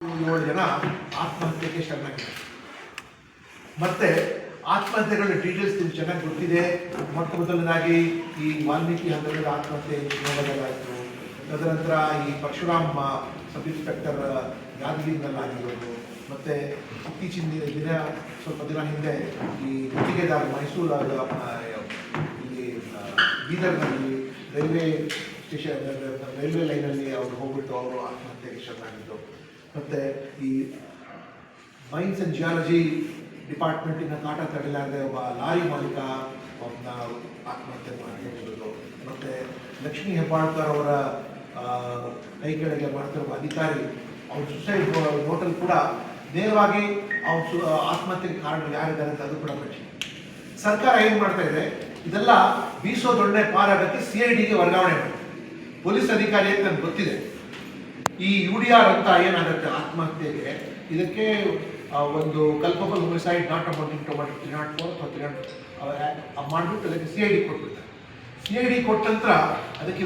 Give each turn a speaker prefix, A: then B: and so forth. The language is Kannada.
A: ಏಳು ಜನ ಆತ್ಮಹತ್ಯೆಗೆ ಶರಣಾಗಿದ್ದಾರೆ ಮತ್ತೆ ಆತ್ಮಹತ್ಯೆಗಳ ಡೀಟೇಲ್ಸ್ ನಿಮ್ಗೆ ಚೆನ್ನಾಗಿ ಗೊತ್ತಿದೆ. ಮೊಟ್ಟ ಮೊದಲನಾಗಿ ಈ ವಾಲ್ಮೀಕಿ ಹಂತದಲ್ಲಿ ಆತ್ಮಹತ್ಯೆ ನೋಡೋದಾಯಿತು ತದನಂತರ ಈ ಪರಶುರಾಮ ಸಬ್ ಇನ್ಸ್ಪೆಕ್ಟರ್ ಯಾದಗಿರಿನಲ್ಲಾಗಿರೋದು. ಮತ್ತೆ ಇತ್ತೀಚಿನ ದಿನ, ಸ್ವಲ್ಪ ದಿನ ಹಿಂದೆ ಈ ಗುತ್ತಿಗೆದಾರ ಮೈಸೂರಾದ ಇಲ್ಲಿ ಬೀದರ್ನಲ್ಲಿ ರೈಲ್ವೆ ಸ್ಟೇಷನ್, ರೈಲ್ವೆ ಲೈನಲ್ಲಿ ಅವರು ಹೋಗ್ಬಿಟ್ಟು ಅವರು ಆತ್ಮಹತ್ಯೆಗೆ ಶರಣಾಗಿದ್ದು. ಮತ್ತೆ ಈ ಮೈನ್ಸ್ ಅಂಡ್ ಜಿಯಾಲಜಿ ಡಿಪಾರ್ಟ್ಮೆಂಟಿನ ಕಾಟ ತಡಿಲಾರದೆ ಒಬ್ಬ ಲಾರಿ ಮಾಲೀಕ ಒಬ್ಬನ ಆತ್ಮಹತ್ಯೆ ಮಾಡಿರೋದು ಮತ್ತು ಲಕ್ಷ್ಮೀ ಹೆಬ್ಬಾಳ್ಕರ್ ಅವರ ಕೈ ಕೆಳಗೆ ಮಾಡ್ತಿರುವ ಅಧಿಕಾರಿ, ಅವ್ರ ಸುಸೈಡ್ ಹೋಟೆಲ್ ಕೂಡ ನೇರವಾಗಿ ಅವ್ರ ಸು ಆತ್ಮಹತ್ಯೆಗೆ ಕಾರಣ ಯಾರಿದ್ದಾರೆ ಅಂತ ಅದು ಕೂಡ ಪ್ರಶ್ನೆ. ಸರ್ಕಾರ ಏನು ಮಾಡ್ತಾ ಇದೆ? ಇದೆಲ್ಲ ಬೀಸೋ ದೊಡ್ಡ ಪಾರಾಗಕ್ಕೆ ಸಿ ಐ ಡಿಗೆ ವರ್ಗಾವಣೆ ಮಾಡಿ ಪೊಲೀಸ್ ಅಧಿಕಾರಿ ಅಂತ ನನಗೆ ಗೊತ್ತಿದೆ. ಈ ಯು ಡಿ ಆರ್ ಅಂತ ಏನಾಗುತ್ತೆ ಆತ್ಮಹತ್ಯೆಗೆ? ಇದಕ್ಕೆ ಒಂದು culpable homicide not amounting to three not four ಅಥವಾ ತ್ರೀ ನಾಟ್ ಮಾಡಿಬಿಟ್ಟು ಅದಕ್ಕೆ ಸಿ ಐ ಡಿ ಕೊಟ್ಬಿಡ್ತಾರೆ. ಸಿ ಐ ಡಿ ಕೊಟ್ಟ ನಂತರ ಅದಕ್ಕೆ